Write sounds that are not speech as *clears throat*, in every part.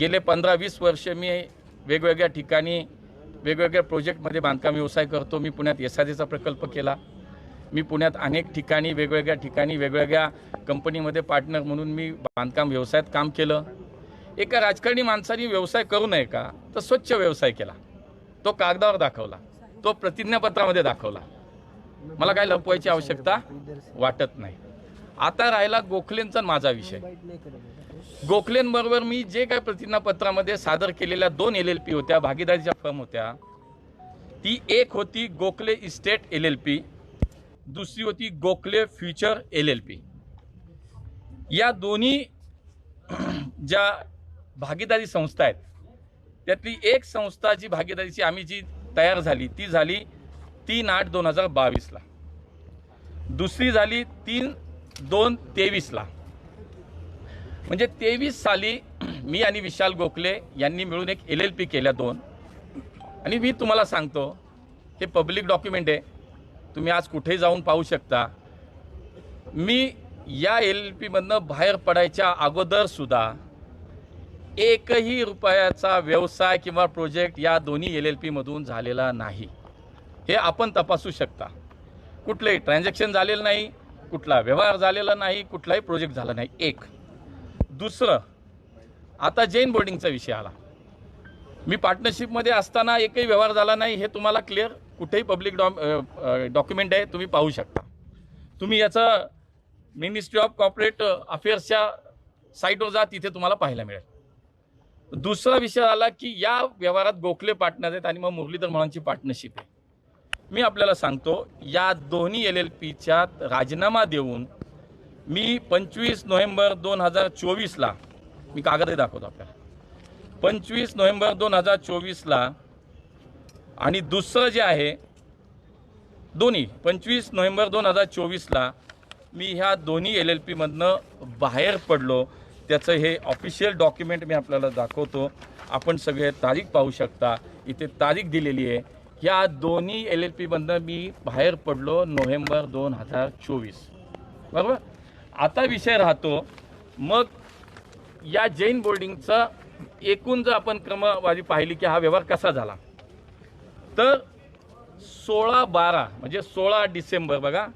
गेले पंधरा वीस वर्ष मी वेगवेगळ्या ठिकाणी वेगवेगळ्या प्रोजेक्टमध्ये बांधकाम व्यवसाय करतो. मी पुण्यात एस आर प्रकल्प केला. मी पुण्यात अनेक ठिकाणी वेगवेगळ्या ठिकाणी वेगवेगळ्या कंपनीमध्ये पार्टनर म्हणून मी बांधकाम व्यवसायात काम केलं. एका राजकारणी माणसाने व्यवसाय करू नये का? तर स्वच्छ व्यवसाय केला. तो कागदावर दाखवला. तो प्रतिज्ञापत्रामध्ये दाखवला. मला काय लपवायची आवश्यकता? वाटत नाही. आता राहिला गोखलेंचा माझा विषय. गोखलेंबरोबर मी जे काय प्रतिज्ञापत्रामध्ये सादर केलेल्या दोन एल एल पी होत्या भागीदारीच्या फर्म होत्या. ती एक होती Gokhale estate L L P दुसरी होती Gokhale future L L P या दोन्ही *clears throat* ज्या भागीदारी संस्था आहेत त्यातली एक संस्था जी भागीदारीची आम्ही जी तयार झाली ती झाली तीन आठ दोन हजार बावीसला. दुसरी झाली तीन दोन तेवीसला. म्हणजे तेवीस साली *clears throat* मी आणि विशाल गोखले यांनी मिळून एक एल एल पी केल्या दोन. आणि मी तुम्हाला सांगतो हे पब्लिक डॉक्युमेंट आहे. तुम्ही आज कुठेही जाऊन पाहू शकता. मी या एल एल पीमधनं बाहेर पडायच्या अगोदरसुद्धा एकही रुपयाचा व्यवसाय किंवा प्रोजेक्ट या दोन्ही एल एल पीमधून झालेला नाही. हे आपण तपासू शकता. कुठलंही ट्रान्झॅक्शन झालेलं नाही कुठला व्यवहार झालेला नाही कुठलाही प्रोजेक्ट झाला नाही. एक. दुसरं आता जैन बोर्डिंगचा विषय आला. मी पार्टनरशिपमध्ये असताना एकही व्यवहार झाला नाही हे तुम्हाला क्लिअर कुठेही पब्लिक डॉ डॉक्युमेंट आहे तुम्ही पाहू शकता. तुम्ही याचं मिनिस्ट्री ऑफ कॉर्पोरेट अफेअर्सच्या साईटवर जा तिथे तुम्हाला पाहायला मिळेल. दुसरा विषय आला की या व्यवहारात गोखले पार्टनर आहेत आणि मग मुरलीधर म्हणांची पार्टनरशिप आहे. मी आपल्याला सांगतो या दोन्ही एल एल पीच्या राजीनामा देऊन मी पंचवीस नोव्हेंबर दोन हजार चोवीसला मी कागदही दाखवतो आपल्याला. पंचवीस नोव्हेंबर दोन हजार चोवीसला आणि दुसरं जे आहे दोन्ही पंचवीस नोव्हेंबर दोन हजार चोवीसला मी ह्या दोन्ही एल एल पीमधनं बाहेर पडलो. त्याचं हे ऑफिशियल डॉक्युमेंट मी आपल्याला दाखवतो. आपण सगळे तारीख पाहू शकता. इथे तारीख दिलेली आहे. ह्या दोन्ही एल एल पीमधनं मी बाहेर पडलो नोव्हेंबर दोन हजार चोवीस. बरोबर? आता विषय राहतो. मग या जैन बोर्डिंगचा एकूण जर आपण क्रमवारी पाहिली की हा व्यवहार कसा झाला? तर सोळा बारा म्हणजे सोळा डिसेंबर बघा.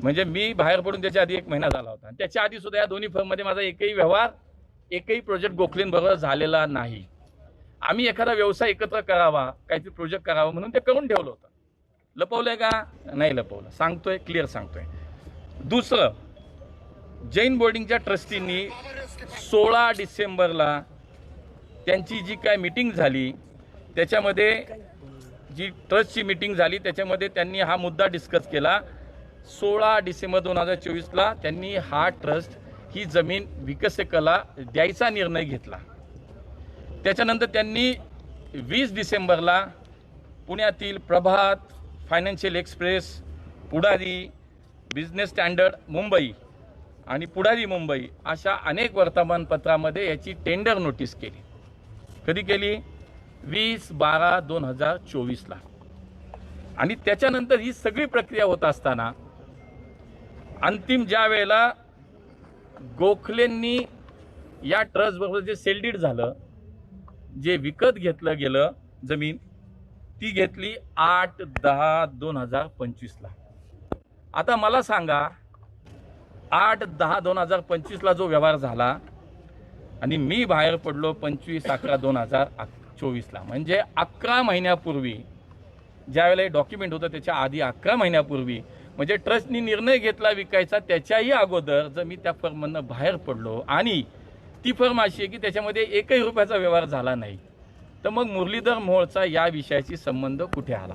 म्हणजे मी बाहेर पडून त्याच्या आधी एक महिना झाला होता. आणि त्याच्या आधी सुद्धा या दोन्ही फर्ममध्ये माझा एकही व्यवहार एकही प्रोजेक्ट गोखलेंबरोबर झालेला नाही. आम्ही एखादा व्यवसाय एकत्र करावा काहीतरी प्रोजेक्ट करावा म्हणून ते करून ठेवलं होतं. लपवलं आहे का? नाही लपवलं. सांगतोय क्लिअर सांगतोय. दुसरं जैन बोर्डिंगच्या ट्रस्टींनी सोळा डिसेंबरला त्यांची जी काय मिटिंग झाली त्याच्यामध्ये जी ट्रस्टची मिटिंग झाली त्याच्यामध्ये त्यांनी हा मुद्दा डिस्कस केला. सोळा डिसेंबर दोन हजार चोवीसला त्यांनी हा ट्रस्ट ही जमीन विकसकला द्यायचा निर्णय घेतला. त्याच्यानंतर त्यांनी वीस डिसेंबरला पुण्यातील Prabhat Financial Express Pudhari Business Standard Mumbai आणि पुढारी मुंबई अशा अनेक वर्तमानपत्रामध्ये याची टेंडर नोटीस केली. कधी केली? वीस बारा दोन हजार चोवीसला. आणि त्याच्यानंतर ही सगळी प्रक्रिया होत असताना अंतिम ज्या वेळेला गोखलेंनी या ट्रस्टबरोबर जे सेलडीड झालं जे विकत घेतलं गेलं जमीन ती घेतली आठ दहा दोन हजार पंचवीसला. आता मला सांगा आठ दहा दोन हजार पंचवीसला जो व्यवहार झाला आणि मी बाहेर पडलो पंचवीस अकरा दोन हजार चोवीसला. म्हणजे अकरा महिन्यापूर्वी ज्यावेळेला हे डॉक्युमेंट होतं त्याच्या आधी अकरा महिन्यापूर्वी म्हणजे ट्रस्टनी निर्णय घेतला विकायचा त्याच्याही अगोदर जर मी त्या फर्ममधनं बाहेर पडलो आणि ती फर्म अशी आहे की त्याच्यामध्ये एकही रुपयाचा व्यवहार झाला नाही तर मग मुरलीधर मोहोळचा या विषयाशी संबंध कुठे आला?